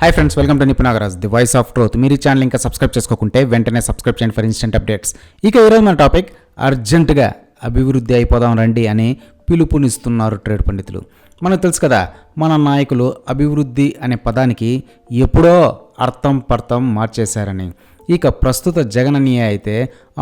Hi friends welcome to Nipun Nagaraj the voice of truth మీరు ఈ channel ఇంకా subscribe చేసుకోకుంటే వెంటనే సబ్స్క్రైబ్ చేయండి ఫర్ ఇన్స్టెంట్ అప్డేట్స్ ఇక ఈరోజు మన టాపిక్ అర్జెంటుగా అభివృద్ధి అయిపోదాం రండి అని పిలుపునిస్తున్నారు ట్రేడ్ పండితులు. మనకు తెలుసు కదా మన నాయకులు అభివృద్ధి అనే పదానికి ఎప్పుడో అర్థం పర్థం మార్చేశారని. ఇక ప్రస్తుత జగనన్నయ్య అయితే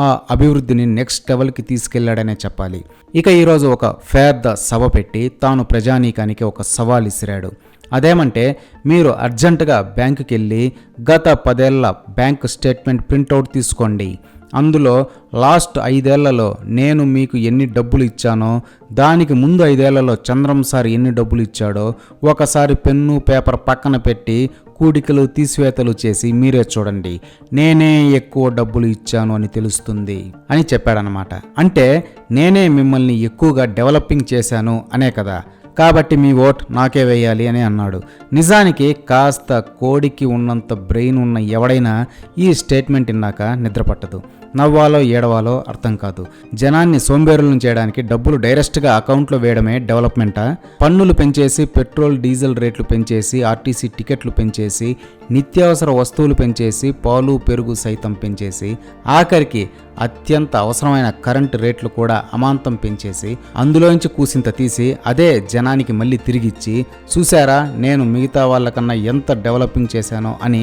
ఆ అభివృద్ధిని నెక్స్ట్ లెవెల్కి తీసుకెళ్ళాడనే చెప్పాలి. ఇక ఈరోజు ఒక పెద్ద సభ పెట్టి తాను ప్రజానీకానికి ఒక సవాల్ ఇసిరాడు. అదేమంటే మీరు అర్జెంటుగా బ్యాంకుకి వెళ్ళి గత పదేళ్ళ బ్యాంక్ స్టేట్మెంట్ ప్రింటౌట్ తీసుకోండి. అందులో లాస్ట్ ఐదేళ్ళలో నేను మీకు ఎన్ని డబ్బులు ఇచ్చానో దానికి ముందు ఐదేళ్ళలో చంద్రం సార్ ఎన్ని డబ్బులు ఇచ్చాడో ఒకసారి పెన్ను పేపర్ పక్కన పెట్టి కూడికలు తీసివేతలు చేసి మీరే చూడండి. నేనే ఎక్కువ డబ్బులు ఇచ్చాను అని తెలుస్తుంది అని చెప్పాడనమాట అంటే నేనే మిమ్మల్ని ఎక్కువగా డెవలపింగ్ చేశాను అనే కదా. కాబట్టి మీ ఓట్ నాకే వేయాలి అని అన్నాడు. నిజానికి కాస్త కోడికి ఉన్నంత బ్రెయిన్ ఉన్న ఎవడైనా ఈ స్టేట్మెంట్ ఇన్నాక నిద్రపట్టదు. నవ్వాలో ఏడవాలో అర్థం కాదు. జనాన్ని సోంబేరులను చేయడానికి డబ్బులు డైరెక్ట్గా అకౌంట్లో వేయడమే డెవలప్మెంటా? పన్నులు పెంచేసి పెట్రోల్ డీజిల్ రేట్లు పెంచేసి ఆర్టీసీ టికెట్లు పెంచేసి నిత్యావసర వస్తువులు పెంచేసి పాలు పెరుగు సైతం పెంచేసి ఆఖరికి అత్యంత అవసరమైన కరెంటు రేట్లు కూడా అమాంతం పెంచేసి అందులోంచి కూసింత తీసి అదే జన జనానికి మళ్ళీ తిరిగిచ్చి చూశారా నేను మిగతా వాళ్ళకన్నా ఎంత డెవలపింగ్ చేశానో అని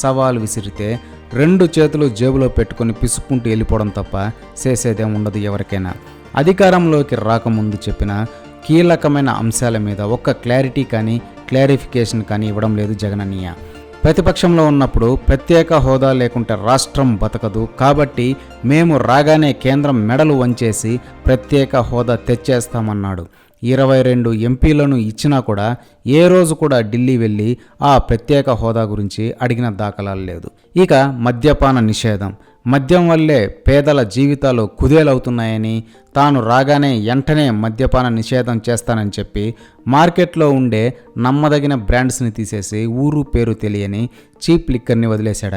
సవాల్ విసిరితే రెండు చేతులు జేబులో పెట్టుకొని పిసుక్కుంటూ వెళ్ళిపోవడం తప్ప చేసేదేం ఉండదు ఎవరికైనా. అధికారంలోకి రాకముందు చెప్పిన కీలకమైన అంశాల మీద ఒక్క క్లారిటీ కానీ క్లారిఫికేషన్ కానీ ఇవ్వడం లేదు జగనన్నయ్య. ప్రతిపక్షంలో ఉన్నప్పుడు ప్రత్యేక హోదా లేకుంటే రాష్ట్రం బతకదు. కాబట్టి మేము రాగానే కేంద్రం మెడలు వంచేసి ప్రత్యేక హోదా తెచ్చేస్తామన్నాడు. ఇరవై రెండు ఎంపీలను ఇచ్చినా కూడా ఏ రోజు కూడా ఢిల్లీ వెళ్ళి ఆ ప్రత్యేక హోదా గురించి అడిగిన దాఖలాలు లేదు. ఇక మద్యపాన నిషేధం. మద్యం వల్లే పేదల జీవితాలు కుదేలవుతున్నాయని తాను రాగానే వెంటనే మద్యపాన నిషేధం చేస్తానని చెప్పి మార్కెట్లో ఉండే నమ్మదగిన బ్రాండ్స్ని తీసేసి ఊరు పేరు తెలియని చీప్ లిక్కర్ని వదిలేశాడు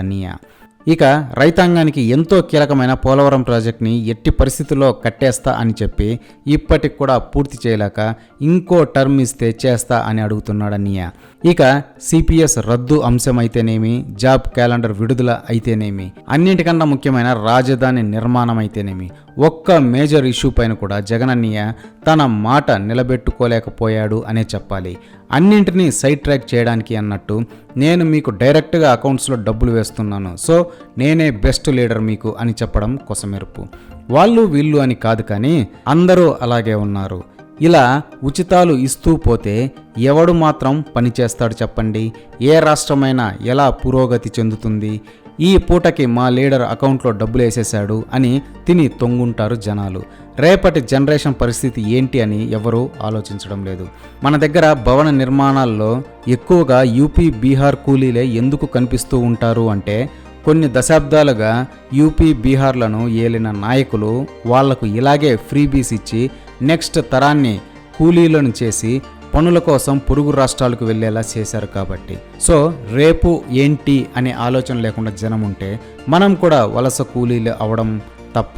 ఇక రైతాంగానికి ఎంతో కీలకమైన పోలవరం ప్రాజెక్ట్ని ఎట్టి పరిస్థితుల్లో కట్టేస్తా అని చెప్పి ఇప్పటికి కూడా పూర్తి చేయలేక ఇంకో టర్మ్ ఇస్తే చేస్తా అని అడుగుతున్నాడు అన్నయ్య. ఇక సిపిఎస్ రద్దు అంశం అయితేనేమి జాబ్ క్యాలెండర్ విడుదల అయితేనేమి అన్నింటికన్నా ముఖ్యమైన రాజధాని నిర్మాణం అయితేనేమి ఒక్క మేజర్ ఇష్యూ పైన కూడా జగనన్నయ్య తన మాట నిలబెట్టుకోలేకపోయాడు అనే చెప్పాలి. అన్నింటినీ సైడ్ ట్రాక్ చేయడానికి అన్నట్టు నేను మీకు డైరెక్ట్గా అకౌంట్స్లో డబ్బులు వేస్తున్నాను. సో నేనే బెస్ట్ లీడర్ మీకు అని చెప్పడం కొసమెరుపు. వాళ్ళు వీళ్ళు అని కాదు కానీ అందరూ అలాగే ఉన్నారు. ఇలా ఉచితాలు ఇస్తూ పోతే ఎవడు మాత్రం పనిచేస్తాడు చెప్పండి? ఏ రాష్ట్రమైనా ఎలా పురోగతి చెందుతుంది? ఈ పూటకి మా లీడర్ అకౌంట్లో డబ్బులు వేసేశాడు అని తిని తొంగుంటారు జనాలు. రేపటి జనరేషన్ పరిస్థితి ఏంటి అని ఎవరూ ఆలోచించడం లేదు. మన దగ్గర భవన నిర్మాణాల్లో ఎక్కువగా యూపీ బీహార్ కూలీలే ఎందుకు కనిపిస్తూ ఉంటారు అంటే కొన్ని దశాబ్దాలుగా యూపీ బీహార్లను ఏలిన నాయకులు వాళ్ళకు ఇలాగే ఫ్రీబీస్ ఇచ్చి నెక్స్ట్ తరాన్ని కూలీలను చేసి పనుల కోసం పొరుగు రాష్ట్రాలకు వెళ్ళేలా చేశారు కాబట్టి. సో రేపు ఏంటి అనే ఆలోచన లేకుండా జనం ఉంటే మనం కూడా వలస కూలీలు అవడం తప్ప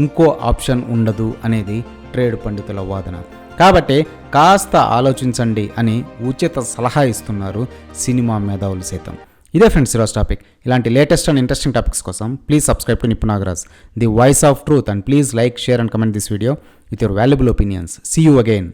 ఇంకో ఆప్షన్ ఉండదు అనేది ట్రేడ్ పండితుల వాదన. కాబట్టి కాస్త ఆలోచించండి అని ఉచిత సలహా ఇస్తున్నారు సినిమా మేధావులు సైతం. ఇదే ఫ్రెండ్స్ ఈరోజు టాపిక్. ఇలాంటి లేటెస్ట్ అండ్ ఇంట్రెస్టింగ్ టాపిక్స్ కోసం please subscribe to Nipun Nagaraj the voice of truth. And please like share and comment this video with your valuable opinions. See you again